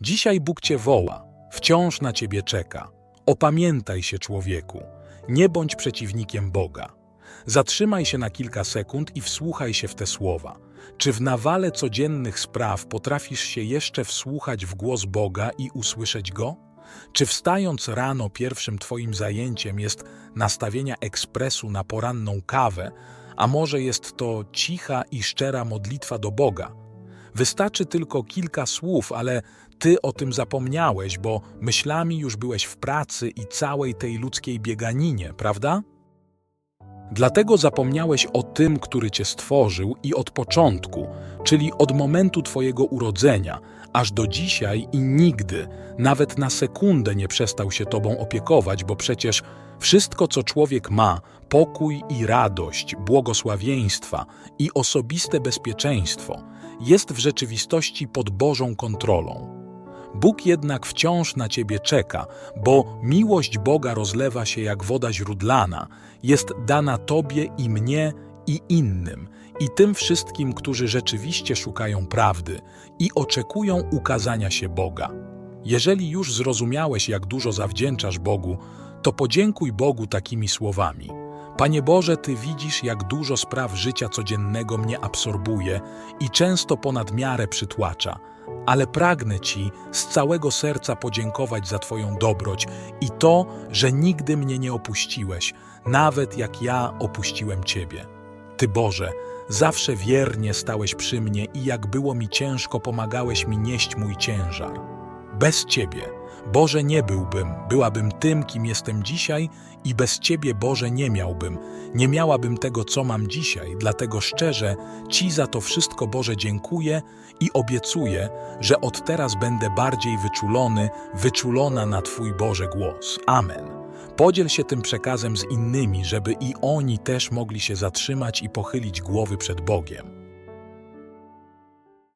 Dzisiaj Bóg cię woła, wciąż na ciebie czeka. Opamiętaj się, człowieku. Nie bądź przeciwnikiem Boga. Zatrzymaj się na kilka sekund i wsłuchaj się w te słowa. Czy w nawale codziennych spraw potrafisz się jeszcze wsłuchać w głos Boga i usłyszeć Go? Czy wstając rano pierwszym Twoim zajęciem jest nastawienia ekspresu na poranną kawę, a może jest to cicha i szczera modlitwa do Boga? Wystarczy tylko kilka słów, ale Ty o tym zapomniałeś, bo myślami już byłeś w pracy i całej tej ludzkiej bieganinie, prawda? Dlatego zapomniałeś o tym, który Cię stworzył i od początku, czyli od momentu Twojego urodzenia, aż do dzisiaj i nigdy, nawet na sekundę nie przestał się Tobą opiekować, bo przecież wszystko, co człowiek ma, pokój i radość, błogosławieństwa i osobiste bezpieczeństwo, jest w rzeczywistości pod Bożą kontrolą. Bóg jednak wciąż na ciebie czeka, bo miłość Boga rozlewa się jak woda źródlana, jest dana tobie i mnie i innym, i tym wszystkim, którzy rzeczywiście szukają prawdy i oczekują ukazania się Boga. Jeżeli już zrozumiałeś, jak dużo zawdzięczasz Bogu, to podziękuj Bogu takimi słowami. Panie Boże, Ty widzisz, jak dużo spraw życia codziennego mnie absorbuje i często ponad miarę przytłacza, ale pragnę Ci z całego serca podziękować za Twoją dobroć i to, że nigdy mnie nie opuściłeś, nawet jak ja opuściłem Ciebie. Ty Boże, zawsze wiernie stałeś przy mnie i jak było mi ciężko, pomagałeś mi nieść mój ciężar. Bez Ciebie, Boże, nie byłbym, byłabym tym, kim jestem dzisiaj i bez Ciebie, Boże, nie miałbym, nie miałabym tego, co mam dzisiaj, dlatego szczerze Ci za to wszystko, Boże, dziękuję i obiecuję, że od teraz będę bardziej wyczulony, wyczulona na Twój Boże głos. Amen. Podziel się tym przekazem z innymi, żeby i oni też mogli się zatrzymać i pochylić głowy przed Bogiem.